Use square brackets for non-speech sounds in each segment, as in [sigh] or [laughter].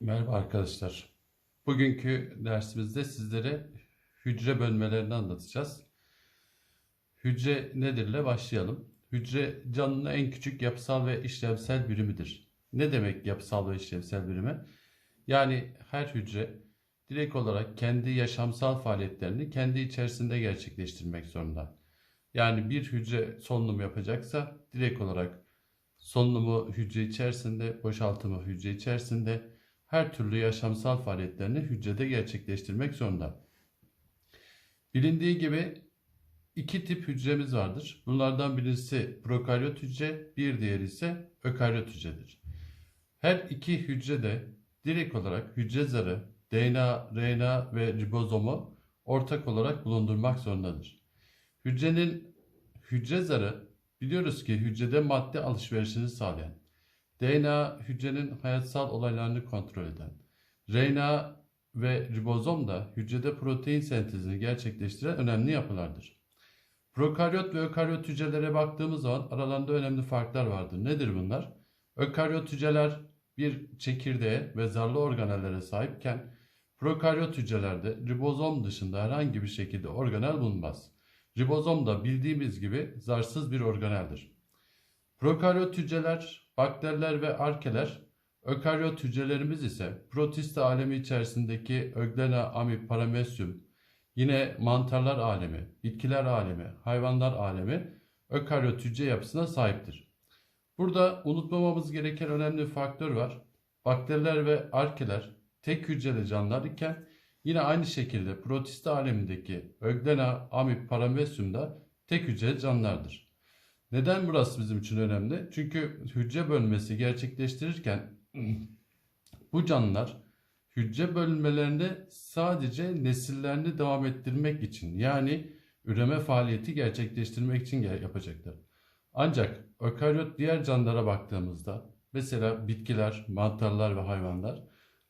Merhaba arkadaşlar. Bugünkü dersimizde sizlere hücre bölmelerini anlatacağız. Hücre nedirle başlayalım. Hücre canlının en küçük yapısal ve işlevsel birimidir. Ne demek yapısal ve işlevsel birimi? Yani her hücre direkt olarak kendi yaşamsal faaliyetlerini kendi içerisinde gerçekleştirmek zorunda. Yani bir hücre solunum yapacaksa direkt olarak solunumu hücre içerisinde, boşaltımı hücre içerisinde, her türlü yaşamsal faaliyetlerini hücrede gerçekleştirmek zorunda. Bilindiği gibi iki tip hücremiz vardır. Bunlardan birisi prokaryot hücre, bir diğeri ise ökaryot hücredir. Her iki hücre de direkt olarak hücre zarı, DNA, RNA ve ribozomu ortak olarak bulundurmak zorundadır. Hücrenin hücre zarı biliyoruz ki hücrede madde alışverişini sağlayan, DNA hücrenin hayatsal olaylarını kontrol eden, RNA ve ribozom da hücrede protein sentezini gerçekleştiren önemli yapılardır. Prokaryot ve ökaryot hücrelere baktığımız zaman aralarında önemli farklar vardır. Nedir bunlar? Ökaryot hücreler bir çekirdeğe ve zarlı organellere sahipken prokaryot hücrelerde ribozom dışında herhangi bir şekilde organel bulunmaz. Ribozom da bildiğimiz gibi zarsız bir organeldir. Prokaryot hücreler, bakteriler ve arkeler, ökaryot hücrelerimiz ise protista alemi içerisindeki öglena, amip, paramesyum, yine mantarlar alemi, bitkiler alemi, hayvanlar alemi ökaryot hücre yapısına sahiptir. Burada unutmamamız gereken önemli bir faktör var. Bakteriler ve arkeler tek hücreli canlılar iken yine aynı şekilde protista alemindeki öglena, amip, paramesyum da tek hücreli canlılardır. Neden burası bizim için önemli? Çünkü hücre bölünmesi gerçekleştirirken [clears throat] bu canlılar hücre bölünmelerinde sadece nesillerini devam ettirmek için yani üreme faaliyeti gerçekleştirmek için yapacaklar. Ancak ökaryot diğer canlılara baktığımızda mesela bitkiler, mantarlar ve hayvanlar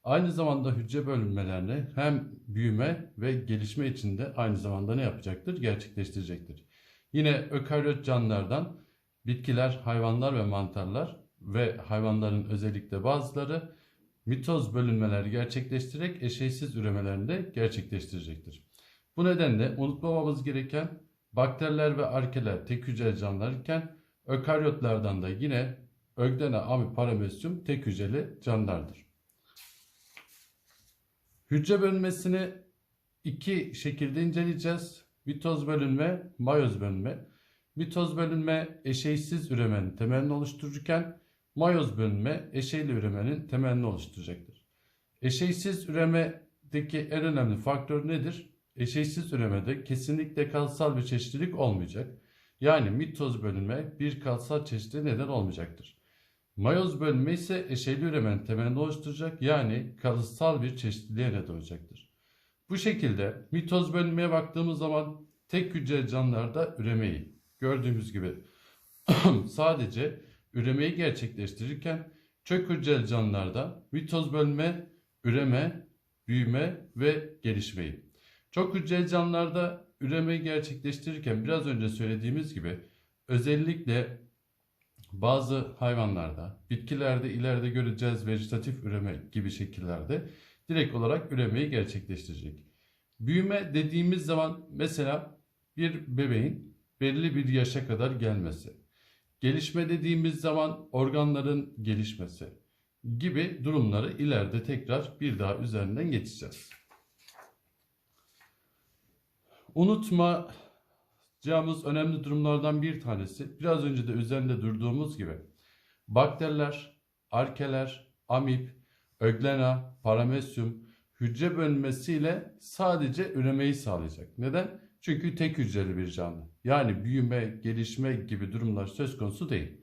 aynı zamanda hücre bölünmelerini hem büyüme ve gelişme için de aynı zamanda ne yapacaktır? Gerçekleştirecektir. Yine ökaryot canlılardan bitkiler, hayvanlar ve mantarlar ve hayvanların özellikle bazıları mitoz bölünmeleri gerçekleştirerek eşeysiz üremelerini de gerçekleştirecektir. Bu nedenle unutmamamız gereken bakteriler ve arkeler tek hücreli canlılar iken ökaryotlardan da yine öglena, ami, paramesyum tek hücreli canlılardır. Hücre bölünmesini iki şekilde inceleyeceğiz. Mitoz bölünme, mayoz bölünme. Mitoz bölünme eşeysiz üremenin temelini oluştururken mayoz bölünme eşeyli üremenin temelini oluşturacaktır. Eşeysiz üremedeki en önemli faktör nedir? Eşeysiz üremede kesinlikle kalsal bir çeşitlilik olmayacak. Yani mitoz bölünme bir kalsal çeşitli neden olmayacaktır. Mayoz bölünme ise eşeyli üremenin temelini oluşturacak yani kalıtsal bir çeşitliliğe neden olacaktır. Bu şekilde mitoz bölünmeye baktığımız zaman tek hücreli canlılarda üremeyi gördüğümüz gibi [clears throat] sadece üremeyi gerçekleştirirken çök hücreli canlılarda mitoz bölünme, üreme, büyüme ve gelişmeyi. Çok hücreli canlılarda üremeyi gerçekleştirirken biraz önce söylediğimiz gibi özellikle bazı hayvanlarda, bitkilerde ileride göreceğiz vejetatif üreme gibi şekillerde direkt olarak üremeyi gerçekleştirecek. Büyüme dediğimiz zaman mesela bir bebeğin belli bir yaşa kadar gelmesi. Gelişme dediğimiz zaman organların gelişmesi gibi durumları ileride tekrar bir daha üzerinden geçeceğiz. Unutmayacağımız önemli durumlardan bir tanesi biraz önce de üzerinde durduğumuz gibi bakteriler, arkeler, amip, öglena, paramesyum hücre bölünmesiyle sadece üremeyi sağlayacak. Neden? Çünkü tek hücreli bir canlı. Yani büyüme, gelişme gibi durumlar söz konusu değil.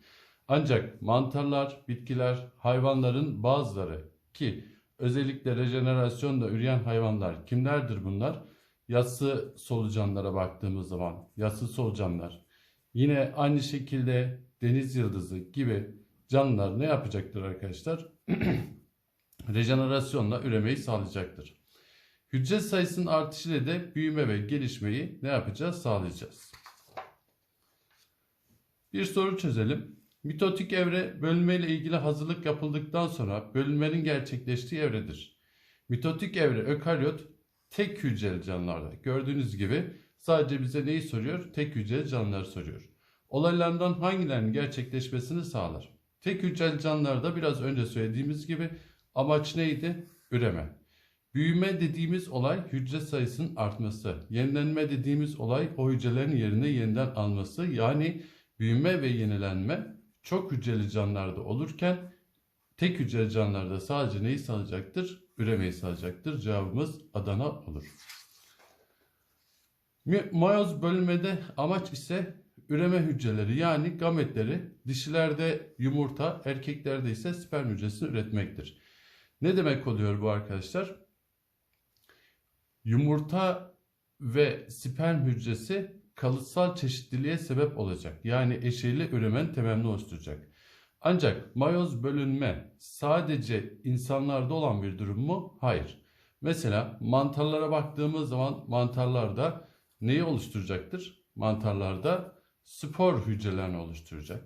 Ancak mantarlar, bitkiler, hayvanların bazıları ki özellikle rejenerasyonda üreyen hayvanlar kimlerdir bunlar? Yassı solucanlara baktığımız zaman yassı solucanlar. Yine aynı şekilde deniz yıldızı gibi canlılar ne yapacaktır arkadaşlar? [clears throat] rejenerasyonla üremeyi sağlayacaktır. Hücre sayısının artışıyla da büyüme ve gelişmeyi ne yapacağız? Sağlayacağız. Bir soru çözelim. Mitotik evre bölünme ile ilgili hazırlık yapıldıktan sonra bölünmenin gerçekleştiği evredir. Mitotik evre ökaryot tek hücreli canlılarda. Gördüğünüz gibi sadece bize neyi soruyor? Tek hücreli canlıları soruyor. Olaylardan hangilerinin gerçekleşmesini sağlar? Tek hücreli canlılarda biraz önce söylediğimiz gibi amaç neydi? Üreme. Büyüme dediğimiz olay hücre sayısının artması. Yenilenme dediğimiz olay o hücrelerin yerine yeniden alması. Yani büyüme ve yenilenme çok hücreli canlılarda olurken tek hücreli canlılarda sadece neyi sağlayacaktır? Üremeyi sağlayacaktır. Cevabımız Adana olur. Mayoz bölünmede amaç ise üreme hücreleri yani gametleri dişilerde yumurta, erkeklerde ise sperm hücresini üretmektir. Ne demek oluyor bu arkadaşlar? Yumurta ve sperm hücresi kalıtsal çeşitliliğe sebep olacak. Yani eşeğiyle üremenin temelini oluşturacak. Ancak mayoz bölünme sadece insanlarda olan bir durum mu? Hayır. Mesela mantarlara baktığımız zaman mantarlarda neyi oluşturacaktır? Mantarlarda spor hücrelerini oluşturacak.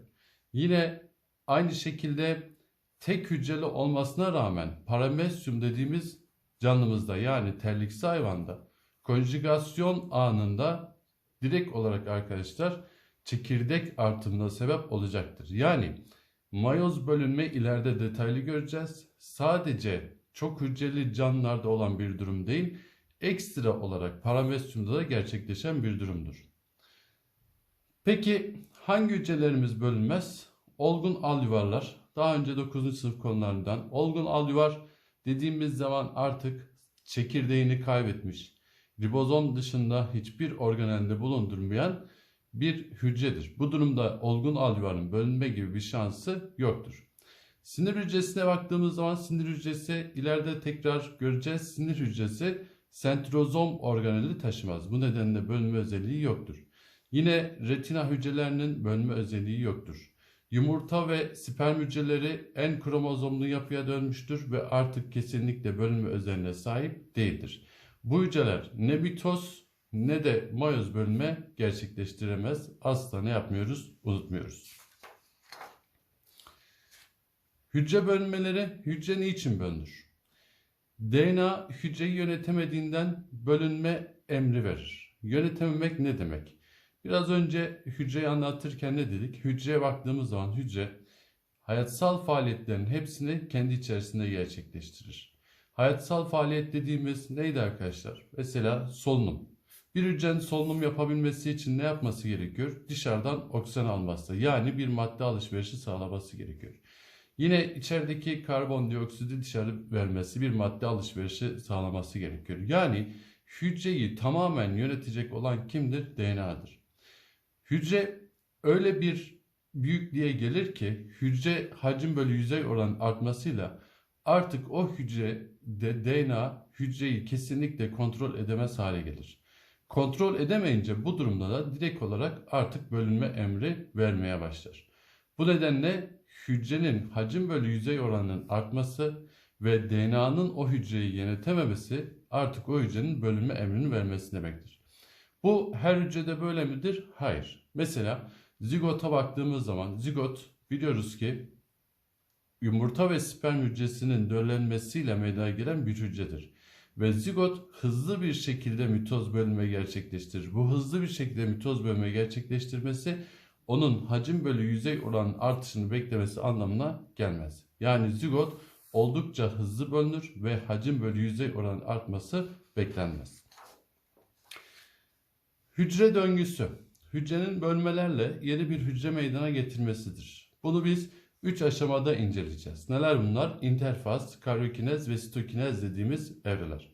Yine aynı şekilde tek hücreli olmasına rağmen paramesyum dediğimiz canlımızda yani terliksi hayvanda konjugasyon anında direkt olarak arkadaşlar çekirdek artımına sebep olacaktır. Yani mayoz bölünme ileride detaylı göreceğiz. Sadece çok hücreli canlılarda olan bir durum değil, ekstra olarak paramesyumda da gerçekleşen bir durumdur. Peki hangi hücrelerimiz bölünmez? Olgun alüvarlar. Daha önce 9. sınıf konularından. Olgun alüvar dediğimiz zaman artık çekirdeğini kaybetmiş. Ribozom dışında hiçbir organelde bulundurmayan bir hücredir. Bu durumda olgun alüvarın bölünme gibi bir şansı yoktur. Sinir hücresine baktığımız zaman sinir hücresi ileride tekrar göreceğiz. Sinir hücresi sentrozom organeli taşımaz. Bu nedenle bölünme özelliği yoktur. Yine retina hücrelerinin bölünme özelliği yoktur. Yumurta ve sperm hücreleri en kromozomlu yapıya dönmüştür ve artık kesinlikle bölünme özelliğine sahip değildir. Bu hücreler ne mitoz ne de mayoz bölünme gerçekleştiremez. Asla ne yapmıyoruz? Unutmuyoruz. Hücre bölünmeleri hücre niçin bölünür? DNA hücreyi yönetemediğinden bölünme emri verir. Yönetememek ne demek? Biraz önce hücreyi anlatırken ne dedik? Hücreye baktığımız zaman hücre hayatsal faaliyetlerin hepsini kendi içerisinde gerçekleştirir. Hayatsal faaliyet dediğimiz neydi arkadaşlar? Mesela solunum. Bir hücrenin solunum yapabilmesi için ne yapması gerekiyor? Dışarıdan oksijen alması yani bir madde alışverişi sağlaması gerekiyor. Yine içerideki karbondioksidi dışarı vermesi, bir madde alışverişi sağlaması gerekiyor. Yani hücreyi tamamen yönetecek olan kimdir? DNA'dır. Hücre öyle bir büyüklüğe gelir ki hücre hacim bölü yüzey oran artmasıyla artık o hücrede DNA hücreyi kesinlikle kontrol edemez hale gelir. Kontrol edemeyince bu durumda da direkt olarak artık bölünme emri vermeye başlar. Bu nedenle hücrenin hacim bölü yüzey oranının artması ve DNA'nın o hücreyi yönetememesi artık o hücrenin bölünme emrini vermesi demektir. Bu her hücrede böyle midir? Hayır. Mesela zigota baktığımız zaman zigot biliyoruz ki yumurta ve sperm hücresinin döllenmesiyle meydana gelen bir hücredir. Ve zigot hızlı bir şekilde mitoz bölünme gerçekleştirir. Bu hızlı bir şekilde mitoz bölünme gerçekleştirmesi onun hacim bölü yüzey oranın artışını beklemesi anlamına gelmez. Yani zigot oldukça hızlı bölünür ve hacim bölü yüzey oranın artması beklenmez. Hücre döngüsü. Hücrenin bölmelerle yeni bir hücre meydana getirmesidir. Bunu biz 3 aşamada inceleyeceğiz. Neler bunlar? İnterfaz, karyokinez ve sitokinez dediğimiz evreler.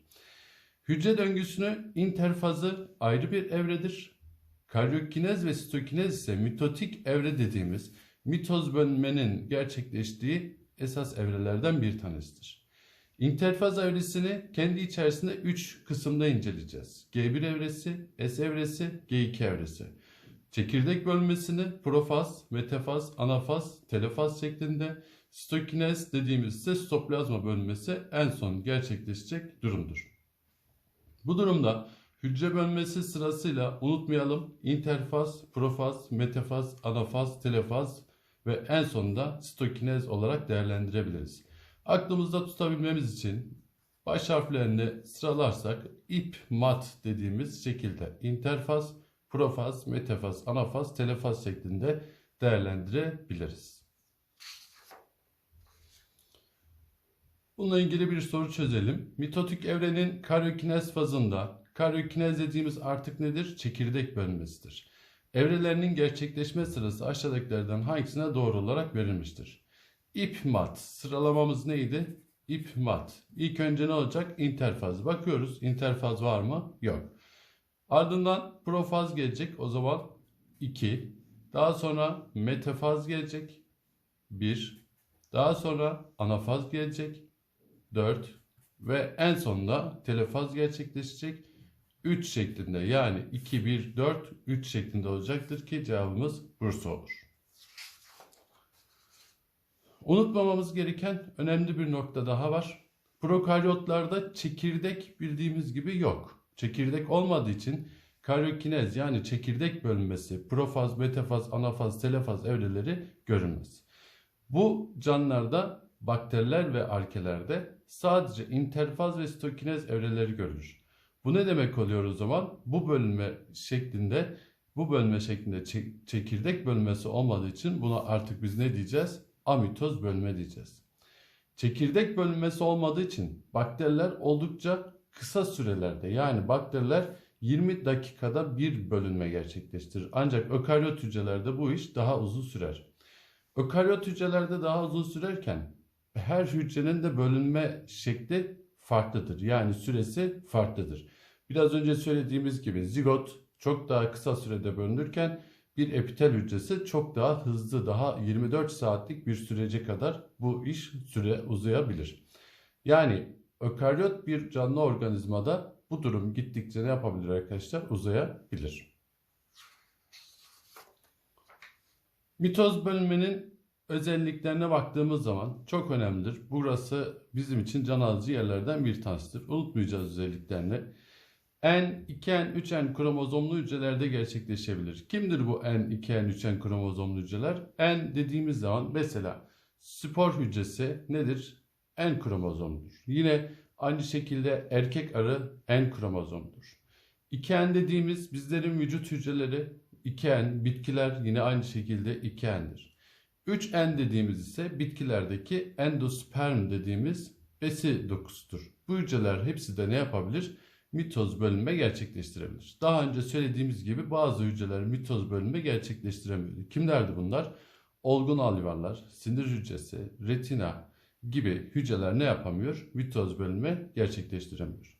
Hücre döngüsünü interfazı ayrı bir evredir. Karyokinez ve sitokinez ise mitotik evre dediğimiz mitoz bölünmenin gerçekleştiği esas evrelerden bir tanesidir. İnterfaz evresini kendi içerisinde 3 kısımda inceleyeceğiz. G1 evresi, S evresi, G2 evresi. Çekirdek bölmesini profaz, metafaz, anafaz, telefaz şeklinde, sitokinez dediğimiz ise sitoplazma bölünmesi en son gerçekleşecek durumdur. Bu durumda hücre bölmesi sırasıyla unutmayalım interfaz, profaz, metafaz, anafaz, telefaz ve en sonunda sitokinez olarak değerlendirebiliriz. Aklımızda tutabilmemiz için baş harflerini sıralarsak ip mat dediğimiz şekilde interfaz, profaz, metafaz, anafaz, telefaz şeklinde değerlendirebiliriz. Bununla ilgili bir soru çözelim. Mitotik evrenin karyokinez fazında, karyokinez dediğimiz artık nedir? Çekirdek bölünmesidir. Evrelerinin gerçekleşme sırası aşağıdakilerden hangisine doğru olarak verilmiştir? İp mat. Sıralamamız neydi? İp mat. İlk önce ne olacak? İnterfaz. Bakıyoruz. İnterfaz var mı? Yok. Ardından profaz gelecek. O zaman 2. Daha sonra metafaz gelecek. 1. Daha sonra anafaz gelecek. 4 ve en sonunda telefaz gerçekleşecek 3 şeklinde yani 2 1 4 3 şeklinde olacaktır ki cevabımız Bursa olur. Unutmamamız gereken önemli bir nokta daha var. Prokaryotlarda çekirdek bildiğimiz gibi yok. Çekirdek olmadığı için karyokinez yani çekirdek bölünmesi, profaz, metafaz, anafaz, telefaz evreleri görünmez. Bu canlılarda bakteriler ve arkelerde sadece interfaz ve sitokinez evreleri görülür. Bu ne demek oluyor o zaman? Bu bölünme şeklinde bu bölme şeklinde çe- çekirdek bölmesi olmadığı için buna artık biz ne diyeceğiz? Amitoz bölme diyeceğiz. Çekirdek bölünmesi olmadığı için bakteriler oldukça kısa sürelerde yani bakteriler 20 dakikada bir bölünme gerçekleştirir. Ancak ökaryot hücrelerde bu iş daha uzun sürer. Ökaryot hücrelerde daha uzun sürerken her hücrenin de bölünme şekli farklıdır. Yani süresi farklıdır. Biraz önce söylediğimiz gibi zigot çok daha kısa sürede bölünürken bir epitel hücresi çok daha hızlı, daha 24 saatlik bir sürece kadar bu iş süre uzayabilir. Yani ökaryot bir canlı organizmada bu durum gittikçe ne yapabilir arkadaşlar? Uzayabilir. Mitoz bölünmenin özelliklerine baktığımız zaman çok önemlidir. Burası bizim için can alıcı yerlerden bir tanesidir. Unutmayacağız özelliklerini. N, 2N, 3N kromozomlu hücrelerde gerçekleşebilir. Kimdir bu N, 2N, 3N kromozomlu hücreler? N dediğimiz zaman mesela spor hücresi nedir? N kromozomdur. Yine aynı şekilde erkek arı N kromozomdur. 2N dediğimiz bizlerin vücut hücreleri 2N, bitkiler yine aynı şekilde 2N'dir. 3N dediğimiz ise bitkilerdeki endosperm dediğimiz besi dokusudur. Bu hücreler hepsi de ne yapabilir? Mitoz bölünme gerçekleştirebilir. Daha önce söylediğimiz gibi bazı hücreler mitoz bölünme gerçekleştiremiyor. Kimlerdi bunlar? Olgun alveoller, sinir hücresi, retina gibi hücreler ne yapamıyor? Mitoz bölünme gerçekleştiremiyor.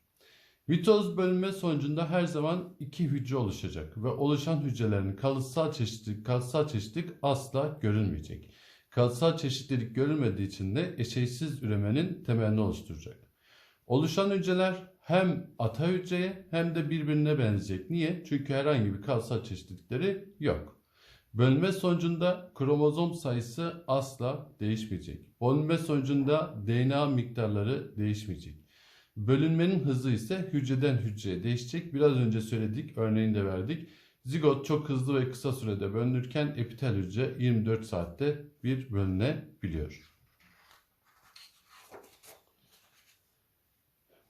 Mitoz bölünme sonucunda her zaman iki hücre oluşacak ve oluşan hücrelerin kalıtsal çeşitlilik, kalıtsal çeşitlilik asla görülmeyecek. Kalıtsal çeşitlilik görülmediği için de eşeysiz üremenin temelini oluşturacak. Oluşan hücreler hem ata hücreye hem de birbirine benzeyecek. Niye? Çünkü herhangi bir kalıtsal çeşitlilikleri yok. Bölünme sonucunda kromozom sayısı asla değişmeyecek. Bölünme sonucunda DNA miktarları değişmeyecek. Bölünmenin hızı ise hücreden hücreye değişecek. Biraz önce söyledik, örneğini de verdik. Zigot çok hızlı ve kısa sürede bölünürken epitel hücre 24 saatte bir bölünebiliyor.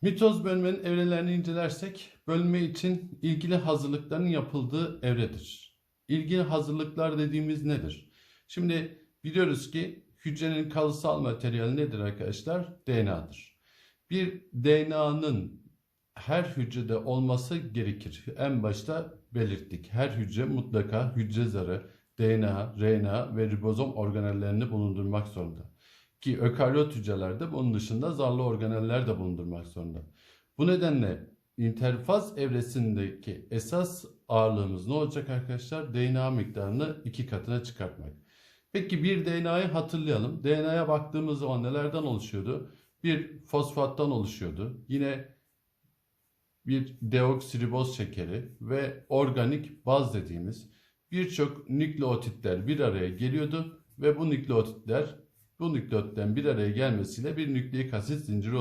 Mitoz bölmenin evrelerini incelersek bölme için ilgili hazırlıkların yapıldığı evredir. İlgili hazırlıklar dediğimiz nedir? Şimdi biliyoruz ki hücrenin kalıtsal materyali nedir arkadaşlar? DNA'dır. Bir DNA'nın her hücrede olması gerekir. En başta belirttik. Her hücre mutlaka hücre zarı, DNA, RNA ve ribozom organellerini bulundurmak zorunda. Ki ökaryot hücrelerde bunun dışında zarlı organeller de bulundurmak zorunda. Bu nedenle interfaz evresindeki esas ağırlığımız ne olacak arkadaşlar? DNA miktarını iki katına çıkartmak. Peki bir DNA'yı hatırlayalım. DNA'ya baktığımız zaman nelerden oluşuyordu? Bir fosfattan oluşuyordu. Yine bir deoksiriboz şekeri ve organik baz dediğimiz birçok nükleotitler bir araya geliyordu ve bu nükleotitler bu nükleotitten bir araya gelmesiyle bir nükleik asit zinciri